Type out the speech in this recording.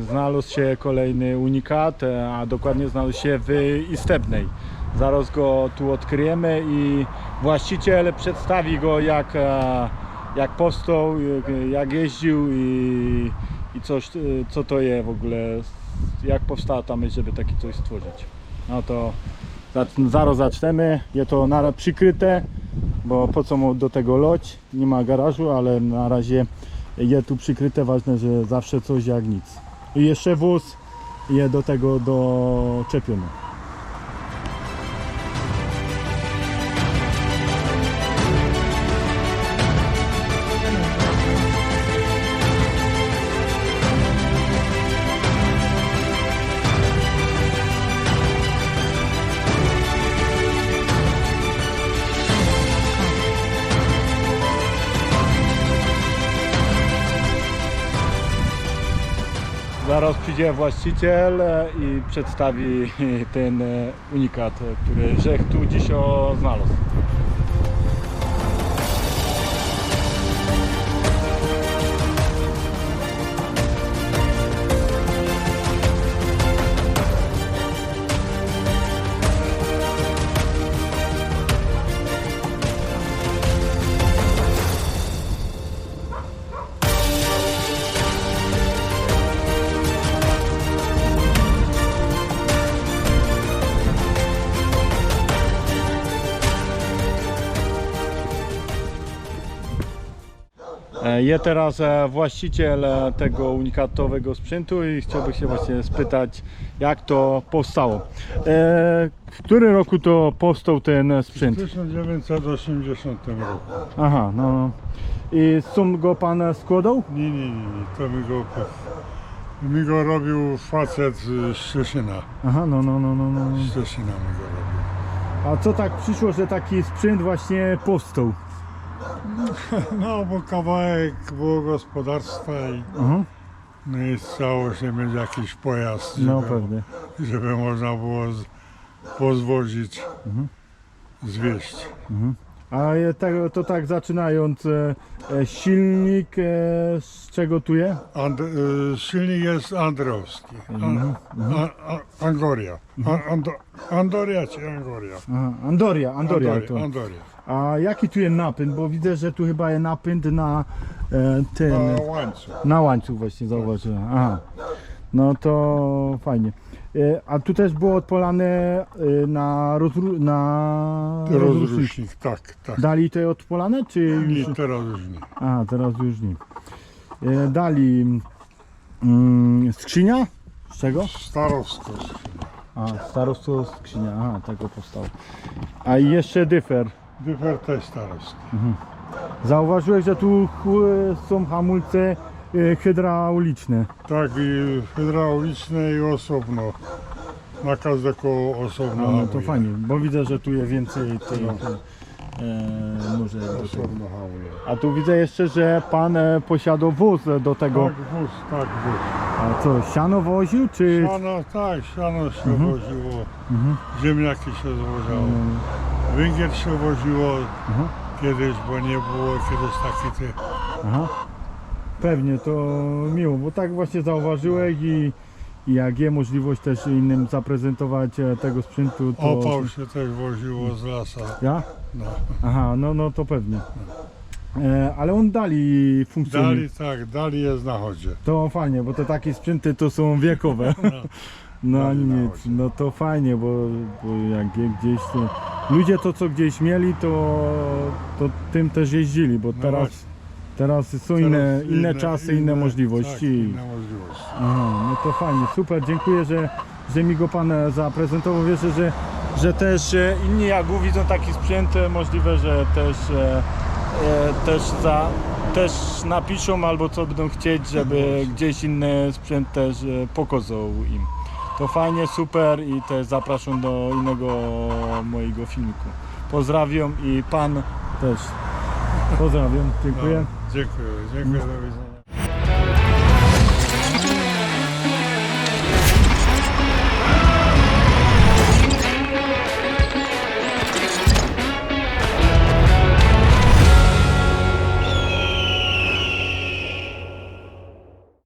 znalazł się kolejny unikat, e, a dokładnie znalazł się w Istebnej. Zaraz go tu odkryjemy i właściciel przedstawi go jak, e, jak powstał, jak- jeździł i, i coś, e, co to jest w ogóle, jak powstała ta myśl, żeby taki coś stworzyć. No to zaraz zaczniemy. Jest to na przykryte, bo po co mu do tego loć? Nie ma garażu, ale na razie jest tu przykryte. Ważne, że zawsze coś jak nic. I jeszcze wóz jest do tego doczepiony. Zaraz przyjdzie właściciel e, i przedstawi ten e, unikat, który Rzech tu dziś znalazł. Jest teraz e, właściciel e, tego unikatowego sprzętu i chciałbym się właśnie spytać, jak to powstało. E, W którym roku to powstał ten W sprzęt? 1980 roku. Aha, no. no. I sum go pan składał? Nie, nie, nie, nie. to mi go, mi go robił facet z Szczecina. Aha, no, no, no, no, no. Z Szczecina mi go robił. A co tak przyszło, że taki sprzęt właśnie powstał? No, bo kawałek było gospodarstwa i, Aha, no i chciało się mieć jakiś pojazd, no żeby, pewnie. żeby można było z, pozwozić, Mhm. A je- tego- to tak zaczynając, e, e, silnik e, z czego tu jest? And, y, silnik jest androwski. An, a, a, Angoria. A, ando, Andoria czy Angoria? Aha, Andoria, Andoria to. Andoria. A jaki tu jest napęd? Bo widzę, że tu chyba jest napęd na e, ten, A łańcuch. na łańcuch właśnie zauważyłem. Aha. No to fajnie. E, a tu też było odpalane e, na, rozru- na rozrusznik. Tak, tak. Dali to odpalane, czy już? Nie, teraz już nie. A, teraz już nie. E, dali mm, skrzynia? Z czego? Starowsko. A, starostwo skrzynia, aha, tego powstało. A i jeszcze dyfer. Dyfer też starowski. Zauważyłeś, że tu są hamulce e, hydrauliczne. Tak, i hydrauliczne i osobno. Na każdego osobno. No, no to hamuje. fajnie, bo widzę, że tu jest więcej tych No. e, nóżek. do tego. Osobno hamuje. A tu widzę jeszcze, że pan e, posiadał wóz do tego. Tak, wóz, tak, wóz. A co, siano woził, czy... Siano, tak, siano się Mhm. woziło. Mhm. Ziemniaki się zwożało. Mm, Węgiel się woziło mhm. kiedyś, bo nie było kiedyś taki ty. Aha. Pewnie, to miło, bo tak właśnie zauważyłeś i, i jak jest możliwość też innym zaprezentować e, tego sprzętu, to... Opał się też woziło z lasa. Ja? No. Aha, no, no to pewnie. E, ale on dali funkcjonuje. Dali tak, dali jest na chodzie. To fajnie, bo te takie sprzęty to są wiekowe. No na nic, no to fajnie, bo, bo jak je gdzieś to... Ludzie to co gdzieś mieli, to, to tym też jeździli, bo No teraz, właśnie. Teraz są Teraz inne, inne czasy, inne, możliwości. Tak, inne możliwości. Aha, no to fajnie, super, dziękuję, że, że mi go Pan e, zaprezentował. Wierzę, że, że też e, inni jak widzą taki sprzęt, e, możliwe, że też, też, za, też napiszą albo co będą chcieć, żeby gdzieś inny sprzęt też pokazał im. To fajnie, super i też zapraszam do innego mojego filmiku. Pozdrawiam i Pan też. Pozdrawiam, dziękuję. Dziękuję, dziękuję, do widzenia.